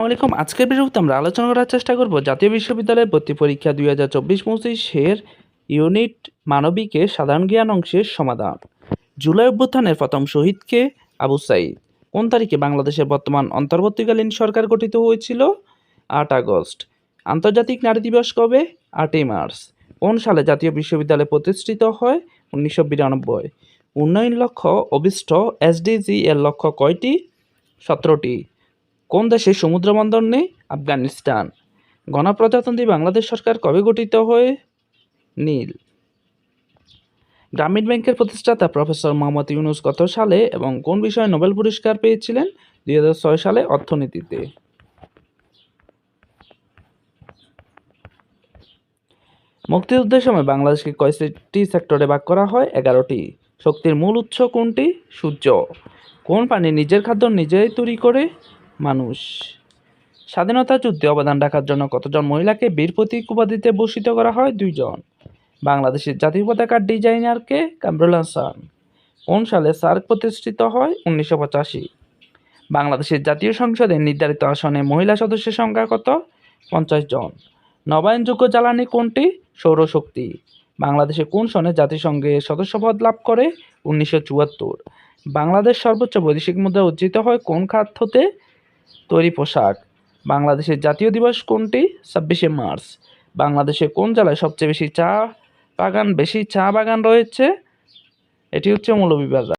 আসসালামাইকুম আজকের বিরুদ্ধে আমরা আলোচনা করার চেষ্টা করব জাতীয় বিশ্ববিদ্যালয়ের ভর্তি পরীক্ষা দুই হাজার চব্বিশ পঁচিশের ইউনিট মানবিকের সাধারণ জ্ঞান অংশের সমাধান। জুলাই অভ্যুত্থানের প্রথম শহীদকে আবু সাইদ। কোন তারিখে বাংলাদেশের বর্তমান অন্তর্বর্তীকালীন সরকার গঠিত হয়েছিল? আট আগস্ট। আন্তর্জাতিক নারী দিবস কবে? আটই মার্চ। কোন সালে জাতীয় বিশ্ববিদ্যালয় প্রতিষ্ঠিত হয়? উনিশশো বিরানব্বই। উন্নয়ন লক্ষ্য অভিষ্ট এসডিজি এর লক্ষ্য কয়টি? সতেরোটি। কোন দেশে সমুদ্র বন্দর নেই? আফগানিস্তান। গণপ্রজাতন্ত্রী বাংলাদেশ সরকার কবে গঠিত হয়ে? নীল। গ্রামীণ ব্যাংকের প্রতিষ্ঠাতা প্রফেসর মোহাম্মদ ইউনুস কত সালে এবং কোন বিষয়ে নোবেল পুরস্কার পেয়েছিলেন? দু হাজার ছয় সালে অর্থনীতিতে। মুক্তিযুদ্ধের সময় বাংলাদেশকে কয়টি সেক্টরে ভাগ করা হয়? এগারোটি। শক্তির মূল উৎস কোনটি? সূর্য। কোন প্রাণী নিজের খাদ্য নিজেই তৈরি করে? মানুষ। স্বাধীনতা যুদ্ধে অবদান রাখার জন্য কতজন মহিলাকে বীর প্রতীক উপাধিতে ভূষিত করা হয়? দুইজন। বাংলাদেশের জাতীয় পতাকার ডিজাইনারকে কামরুল হাসান কোন সালে সার্ক প্রতিষ্ঠিত হয়? উনিশশো পঁচাশি। বাংলাদেশের জাতীয় সংসদে নির্ধারিত আসনে মহিলা সদস্যের সংখ্যা কত? পঞ্চাশ জন। নবায়নযোগ্য জ্বালানি কোনটি? সৌরশক্তি। বাংলাদেশে কোন সনে জাতিসংঘের সদস্যপদ লাভ করে? উনিশশো চুয়াত্তর। বাংলাদেশ সর্বোচ্চ বৈদেশিক মুদ্রা উজ্জিত হয় কোন খাত হতে? তৈরি পোশাক। বাংলাদেশের জাতীয় দিবস কোনটি? ছাব্বিশে মার্চ। বাংলাদেশে কোন জেলায় সবচেয়ে বেশি চা বাগান, বেশি চা বাগান রয়েছে? এটি হচ্ছে মৌলভীবাজার।